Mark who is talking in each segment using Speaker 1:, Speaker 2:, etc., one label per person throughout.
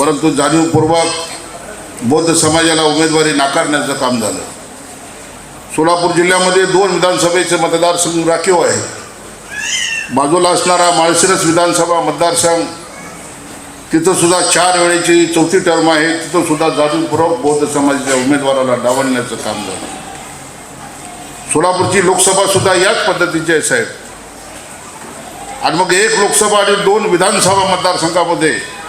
Speaker 1: परंतु जाणीवपूर्वक बौद्ध समाजाला उमेदवारी नाकारण्याचं काम झालं. सोलापूर जिल्ह्यामध्ये दोन विधानसभेचे मतदारसंघ राखीव आहेत. बाजूला असणारा माळशिरस विधानसभा मतदारसंघ तिथंसुद्धा चार वेळेची चौथी टर्म आहे. तिथंसुद्धा जाणीवपूर्वक बौद्ध समाजाच्या उमेदवाराला डावलण्याचं काम झालं. सोलापूरची लोकसभासुद्धा याच पद्धतीची आहे साहेब. आणि मग एक लोकसभा आणि दोन विधानसभा मतदारसंघामध्ये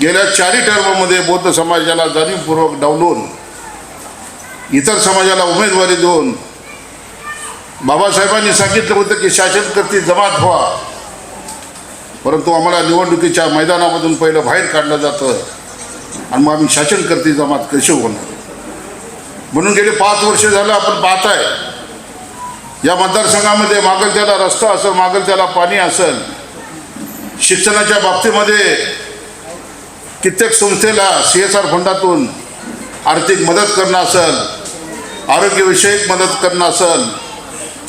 Speaker 1: गेल्या चारही टर्ममध्ये बौद्ध समाजाला जाणीवपूर्वक डावलून इतर समाजाला उमेदवारी देऊन बाबासाहेबांनी सांगितलं होतं की शासनकर्ती जमात व्हा. परंतु आम्हाला निवडणुकीच्या मैदानामधून पहिलं बाहेर काढलं जातं आणि मग आम्ही शासनकर्ती जमात कशी होणार? म्हणून गेले पाच वर्ष झालं आपण पाहताय. या मतदारसंघामध्ये मागल त्याला रस्ता असेल मागल त्याला पाणी असेल शिक्षणाच्या बाबतीमध्ये कित्येक संस्थेला सी एस आर फंडातून आर्थिक मदत करणं असेल आरोग्यविषयक मदत करणं असेल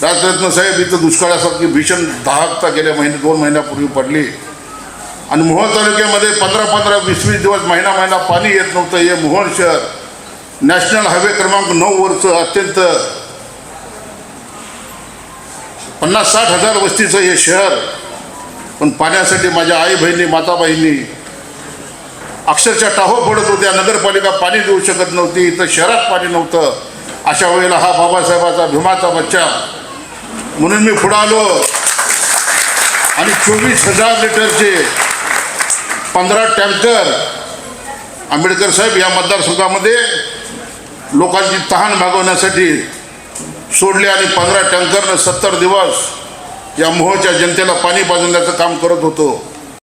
Speaker 1: राजरत्न साहेब इथं दुष्काळासारखी भीषण दहाकता गेल्या महिने दोन महिन्यापूर्वी पडली. आणि मोहन तालुक्यामध्ये पंधरा पंधरा वीस वीस दिवस महिना महिना पाणी येत नव्हतं. हे मोहन शहर नॅशनल हायवे क्रमांक नऊवरचं अत्यंत पन्नास साठ हजार वस्तीचं हे शहर. पण पाण्यासाठी माझ्या आई बहिणी माता बहिणी अक्षरशः टाहो पडत होत्या नगरपालिका पाणी देऊ शकत नव्हती. इथं शहरात पाणी नव्हतं. अशा वेळेला हा बाबासाहेबाचा भीमाचा बच्चा. म्हणून मी पुढं आलो. आणि चोवीस हजार लिटरचे पंधरा टँकर आंबेडकर साहेब या मतदारसंघामध्ये लोकांची तहान भागवण्यासाठी सोडले आणि पंधरा टँकरनं सत्तर दिवस या मोहच्या जनतेला पाणी पाजवण्याचं काम करत होतो.